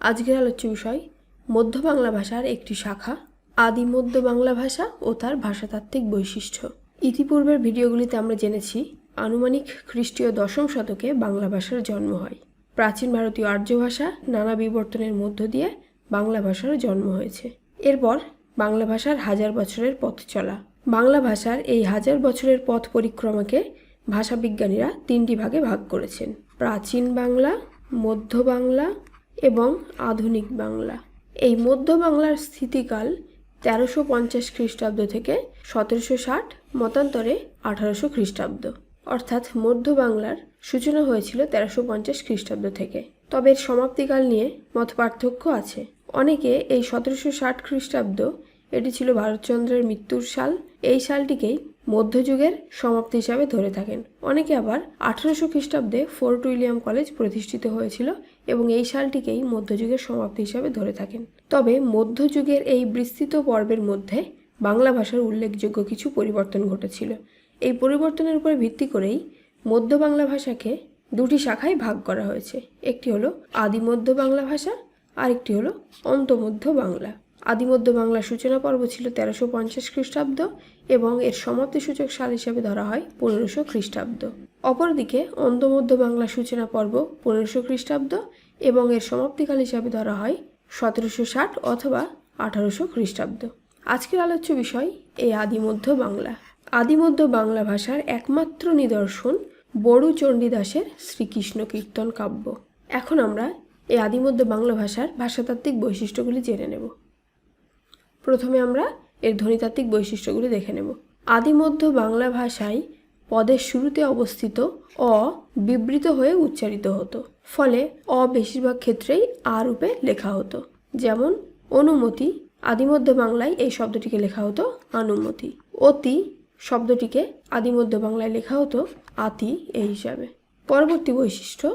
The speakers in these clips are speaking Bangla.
আজকের আলোচ্য বিষয়, মধ্য বাংলা ভাষার একটি শাখা, আদি মধ্য বাংলা ভাষা ও তার ভাষাতাত্ত্বিক বৈশিষ্ট্য। ইতিপূর্বের ভিডিওগুলিতে আমরা জেনেছি, আনুমানিক খ্রিস্টীয় দশম শতকে বাংলা ভাষার জন্ম হয়। প্রাচীন ভারতীয় আর্য ভাষা নানা বিবর্তনের মধ্য দিয়ে বাংলা ভাষার জন্ম হয়েছে। এরপর বাংলা ভাষার হাজার বছরের পথ চলা। বাংলা ভাষার এই হাজার বছরের পথ পরিক্রমাকে ভাষাবিজ্ঞানীরা তিনটি ভাগে ভাগ করেছেন। প্রাচীন বাংলা, মধ্য বাংলা এবং আধুনিক বাংলা। এই মধ্য বাংলার স্থিতিকাল তেরোশো পঞ্চাশ খ্রিস্টাব্দ থেকে সতেরোশো ষাট, মতান্তরে আঠারোশো খ্রিস্টাব্দ। অর্থাৎ মধ্য বাংলার সূচনা হয়েছিল তেরোশো পঞ্চাশ খ্রিস্টাব্দ থেকে। তবে এর সমাপ্তিকাল নিয়ে মত পার্থক্য আছে। অনেকে এই সতেরোশো ষাট খ্রিস্টাব্দ, এটি ছিল ভারতচন্দ্রের মৃত্যুর সাল, এই সালটিকেই মধ্যযুগের সমাপ্তি হিসাবে ধরে থাকেন। অনেকে আবার আঠারোশো খ্রিস্টাব্দে ফোর্ট উইলিয়াম কলেজ প্রতিষ্ঠিত হয়েছিল এবং এই সালটিকেই মধ্যযুগের সমাপ্তি হিসাবে ধরে থাকেন। তবে মধ্যযুগের এই বিস্তৃত পর্বের মধ্যে বাংলা ভাষার উল্লেখযোগ্য কিছু পরিবর্তন ঘটেছিল। এই পরিবর্তনের উপর ভিত্তি করেই মধ্য বাংলা ভাষাকে দুটি শাখায় ভাগ করা হয়েছে। একটি হলো আদি মধ্য বাংলা ভাষা, আরেকটি হলো অন্তমধ্য বাংলা। আদিমধ্য বাংলার সূচনা পর্ব ছিল তেরোশো পঞ্চাশ খ্রিস্টাব্দ এবং এর সমাপ্তি সূচক সাল হিসেবে ধরা হয় পনেরোশো খ্রিস্টাব্দ। অপরদিকে অন্ধমধ্য বাংলা সূচনা পর্ব পনেরোশো খ্রিস্টাব্দ এবং এর সমাপ্তিকাল হিসাবে ধরা হয় সতেরোশো ষাট অথবা আঠারোশো খ্রিস্টাব্দ। আজকের আলোচ্য বিষয় এই আদিমধ্য বাংলা। আদিমধ্য বাংলা ভাষার একমাত্র নিদর্শন বড়ু চণ্ডীদাসের শ্রীকৃষ্ণ কীর্তন কাব্য। এখন আমরা এই আদিমধ্য বাংলা ভাষার ভাষাতাত্ত্বিক বৈশিষ্ট্যগুলি জেনে নেব। প্রথমে আমরা এর ধ্বনিতাত্ত্বিক বৈশিষ্ট্যগুলি দেখে নেব। আদিমধ্য বাংলা ভাষায় পদের শুরুতে অবস্থিত অ বিবৃত হয়ে উচ্চারিত হতো, ফলে অ বেশিরভাগ ক্ষেত্রেই আ রূপে লেখা হতো। যেমন, অনুমতি, আদিমধ্য বাংলায় এই শব্দটিকে লেখা হতো অনুমতি অতি শব্দটিকে আদিমধ্য বাংলায় লেখা হতো আতি এই হিসাবে। পরবর্তী বৈশিষ্ট্য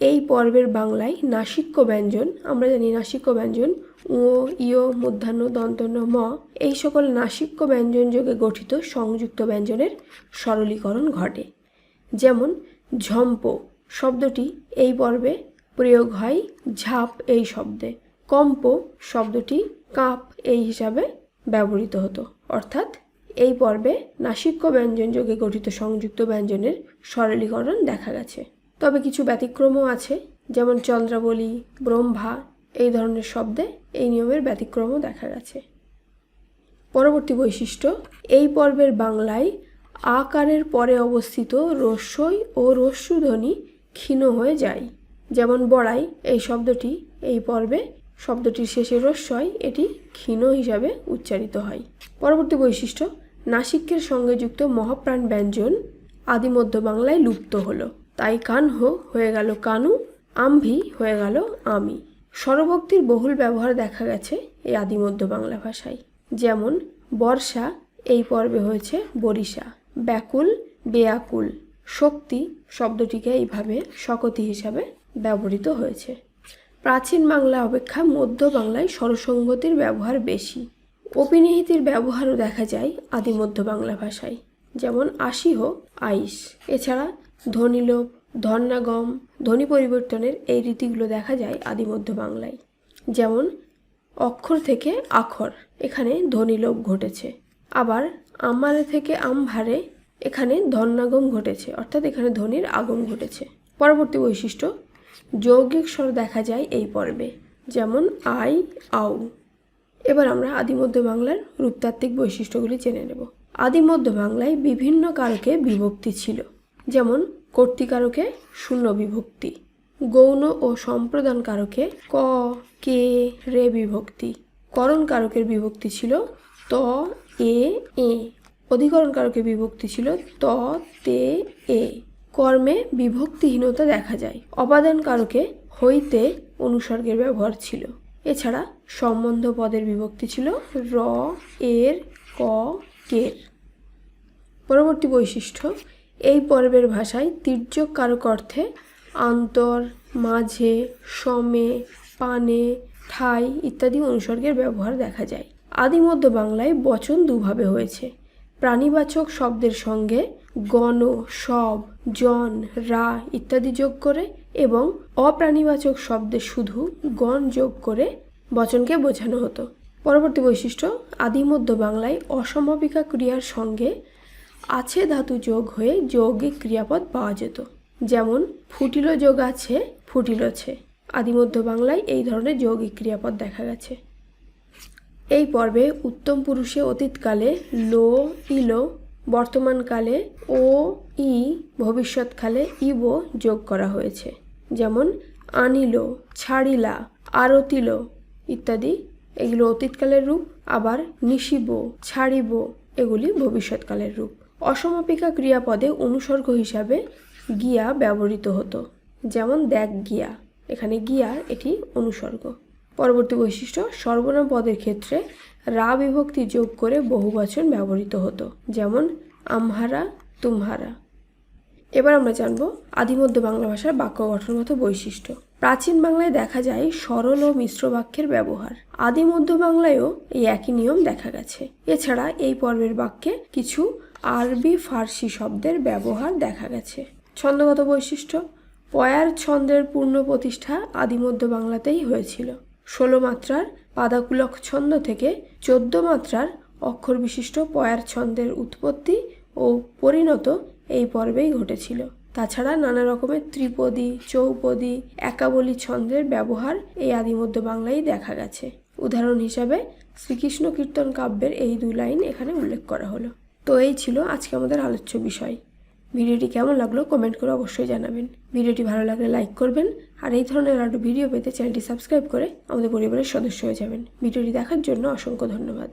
এই পর্বের বাংলায় নাসিক্য ব্যঞ্জন, আমরা জানি নাসিক্য ব্যঞ্জন উ ইয় মধ্যাহ্ন, দন্তন্য, ম, এই সকল নাসিক্য ব্যঞ্জন যোগে গঠিত সংযুক্ত ব্যঞ্জনের সরলীকরণ ঘটে। যেমন, ঝম্প শব্দটি এই পর্বে প্রয়োগ হয় ঝাপ এই শব্দে। কম্প শব্দটি কাপ এই হিসাবে ব্যবহৃত হতো। অর্থাৎ, এই পর্বে নাসিক্য ব্যঞ্জন যোগে গঠিত সংযুক্ত ব্যঞ্জনের সরলীকরণ দেখা গেছে। তবে কিছু ব্যতিক্রমও আছে, যেমন চন্দ্রাবলী, ব্রহ্মা, এই ধরনের শব্দে এই নিয়মের ব্যতিক্রমও দেখা গেছে। পরবর্তী বৈশিষ্ট্য, এই পর্বের বাংলায় আকারের পরে অবস্থিত রস্যই ও রস্যুধ্বনি ক্ষীণ হয়ে যায়। যেমন বড়াই, এই শব্দটি এই পর্বে শব্দটির শেষে রস্যই, এটি ক্ষীণ হিসাবে উচ্চারিত হয়। পরবর্তী বৈশিষ্ট্য নাসিক্যের সঙ্গে যুক্ত মহাপ্রাণ ব্যঞ্জন আদিমধ্য বাংলায় লুপ্ত হলো। তাই কানহ হয়ে গেল কানু, আম্ভি হয়ে গেল আমি। স্বরভক্তির বহুল ব্যবহার দেখা গেছে এই আদিমধ্য বাংলা ভাষায়। যেমন, বর্ষা, এই পর্বে হয়েছে বরিশা। ব্যাকুল, বেয়াকুল। শক্তি শব্দটিকে এইভাবে শকতি হিসাবে ব্যবহৃত হয়েছে। প্রাচীন বাংলা অপেক্ষা মধ্য বাংলায় স্বরসংগতির ব্যবহার বেশি। অপিনিহিতির ব্যবহারও দেখা যায় আদিমধ্য বাংলা ভাষায়। যেমন আশিহ আইস। এছাড়া ধ্বনিলোপ ধর্নাগম ধ্বনি পরিবর্তনের এই রীতিগুলো দেখা যায় আদিমধ্য বাংলায়। যেমন, অক্ষর থেকে আখর, এখানে ধ্বনিলোপ ঘটেছে। আবার, আমারে থেকে আমভারে, এখানে ধর্নাগম ঘটেছে, অর্থাৎ এখানে ধ্বনির আগম ঘটেছে। পরবর্তী বৈশিষ্ট্য, যৌগিক স্বর দেখা যায় এই পর্বে, যেমন, আই আউ এবার আমরা আদিমধ্য বাংলার রূপতাত্ত্বিক বৈশিষ্ট্যগুলি জেনে নেব। আদিমধ্য বাংলায় বিভিন্ন কালকে বিভক্তি ছিল। যেমন কর্তিকারকে শূন্য বিভক্তি, গৌণ ও সম্প্রদান কারকে ক, কে, রে বিভক্তি। করণ কারকের বিভক্তি ছিল ত, এ এ। অধিকরণ কারকের বিভক্তি ছিল ত, তে, এ। কর্মে বিভক্তিহীনতা দেখা যায়। অপাদান কারকে হইতে অনুসর্গের ব্যবহার ছিল। এছাড়া সম্বন্ধ পদের বিভক্তি ছিল র, এর, ক, কের। পরবর্তী বৈশিষ্ট্য এই পর্বের ভাষায় তির্যক কারক অর্থে আন্তর, মাঝে, সমে, পানে, ঠাই ইত্যাদি অনুসর্গের ব্যবহার দেখা যায়। আদিমধ্য বাংলায় বচন দুভাবে হয়েছে। প্রাণীবাচক শব্দের সঙ্গে গণ, সব, জন, রা ইত্যাদি যোগ করে এবং অপ্রাণীবাচক শব্দে শুধু গণ যোগ করে বচনকে বোঝানো হতো। পরবর্তী বৈশিষ্ট্য, আদি মধ্য বাংলায় অসমাপিকা ক্রিয়ার সঙ্গে আছে ধাতু যোগ হয়ে যৌগিক ক্রিয়াপদ পাওয়া যেত। যেমন, ফুটিল যোগ আছে ফুটিলছে আদিমধ্য বাংলায় এই ধরনের যৌগিক ক্রিয়াপদ দেখা গেছে। এই পর্বে উত্তম পুরুষে অতীতকালে লো, ইলো বর্তমানকালে ও, ই ভবিষ্যৎকালে ইবো যোগ করা হয়েছে। যেমন, আনিল, ছাড়িলা, আরতিল ইত্যাদি, এগুলো অতীতকালের রূপ, আবার নিশিব, ছাড়িব, এগুলি ভবিষ্যৎকালের রূপ। অসমাপিকা ক্রিয়াপদে অনুসর্গ হিসাবে গিয়া ব্যবহৃত হতো, যেমন দেখ গিয়া। এখানে গিয়া এটি অনুসর্গ। পরবর্তী বৈশিষ্ট্য সর্বনাম পদের ক্ষেত্রে রা বিভক্তি যোগ করে বহুবচন ব্যবহৃত হতো, যেমন আমহারা, তুমহারা। এবার আমরা জানব আদিমধ্য বাংলা ভাষার বাক্য গঠনগত বৈশিষ্ট্য। প্রাচীন বাংলায় দেখা যায় সরল ও মিশ্র বাক্যের ব্যবহার। আদি মধ্য বাংলায়ও এই একই নিয়ম দেখা গেছে। এছাড়া এই পর্বের বাক্যে কিছু আরবি ফার্সি শব্দের ব্যবহার দেখা গেছে। ছন্দগত বৈশিষ্ট্য, পয়ার ছন্দের পূর্ণ প্রতিষ্ঠা আদিমধ্য বাংলাতেই হয়েছিল। ষোলো মাত্রার পাদাকুলক ছন্দ থেকে চোদ্দ মাত্রার অক্ষর বিশিষ্ট পয়ার ছন্দের উৎপত্তি ও পরিণত এই পর্বেই ঘটেছিল। তাছাড়া নানা রকমের ত্রিপদী, চৌপদী, একাবলী ছন্দের ব্যবহার এই আদিমধ্য বাংলায় দেখা গেছে। উদাহরণ হিসাবে শ্রীকৃষ্ণ কীর্তন কাব্যের এই দুই লাইন এখানে উল্লেখ করা হলো। তো এই ছিল আজকে আমাদের আলোচ্য বিষয়। ভিডিওটি কেমন লাগল কমেন্ট করে অবশ্যই জানাবেন। ভিডিওটি ভালো লাগলে লাইক করবেন আর এই ধরনের আরও ভিডিও পেতে চ্যানেলটি সাবস্ক্রাইব করে আমাদের পরিবারের সদস্য হয়ে যাবেন। ভিডিওটি দেখার জন্য অসংখ্য ধন্যবাদ।